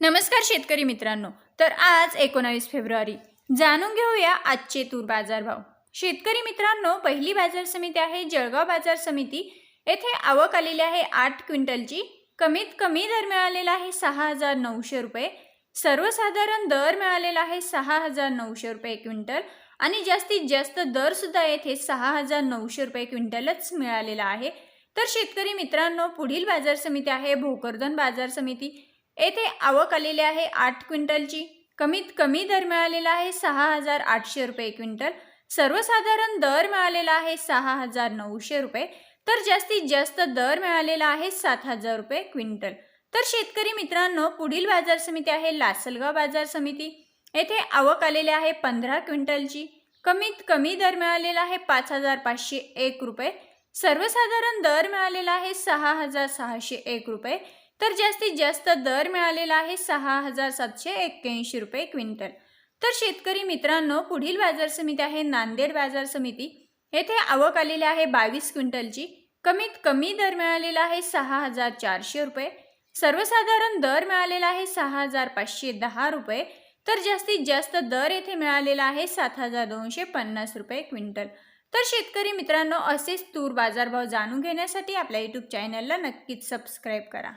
नमस्कार शेतकरी मित्रांनो. तर आज एकोणावीस फेब्रुवारी. जाणून घेऊया आजचे तूर बाजारभाव. शेतकरी मित्रांनो पहिली बाजार समिती आहे जळगाव बाजार समिती. येथे आवक आलेली आहे आठ क्विंटलची. कमीत कमी दर मिळालेला आहे सहा हजार नऊशे रुपये. सर्वसाधारण दर मिळालेला आहे सहा हजार नऊशे रुपये क्विंटल. आणि जास्तीत जास्त दरसुद्धा येथे सहा हजार नऊशे रुपये क्विंटलच मिळालेला आहे. तर शेतकरी मित्रांनो पुढील बाजार समिती आहे भोकरदन बाजार समिती. येथे आवक आलेली आहे आठ क्विंटलची. कमीत कमी दर मिळालेला आहे सहा हजार आठशे रुपये क्विंटल. सर्वसाधारण दर मिळालेला आहे सहा हजार नऊशे रुपये. तर जास्तीत जास्त दर मिळालेला आहे सात हजार रुपये क्विंटल. तर शेतकरी मित्रांनो पुढील बाजार समिती आहे लासलगाव बाजार समिती. येथे आवक आलेली आहे पंधरा क्विंटलची. कमीत कमी दर मिळालेला आहे पाच हजार पाचशे एक रुपये. सर्वसाधारण दर मिळालेला आहे सहा हजार सहाशे एक रुपये. तर जास्तीत जास्त दर मिळालेला आहे सहा हजार सातशे एक्क्याऐंशी रुपये क्विंटल. तर शेतकरी मित्रांनो पुढील बाजार समिती आहे नांदेड बाजार समिती. येथे आवक आलेली आहे बावीस क्विंटलची. कमीत कमी दर मिळालेला आहे सहा हजार चारशे रुपये. सर्वसाधारण दर मिळालेला आहे सहा हजार पाचशे दहा रुपये. तर जास्तीत जास्त दर येथे मिळालेला आहे सात हजार दोनशे पन्नास रुपये क्विंटल. तर शेतकरी मित्रांनो असेच तूर बाजारभाव जाणून घेण्यासाठी आपल्या यूट्यूब चॅनलला नक्कीच सबस्क्राईब करा.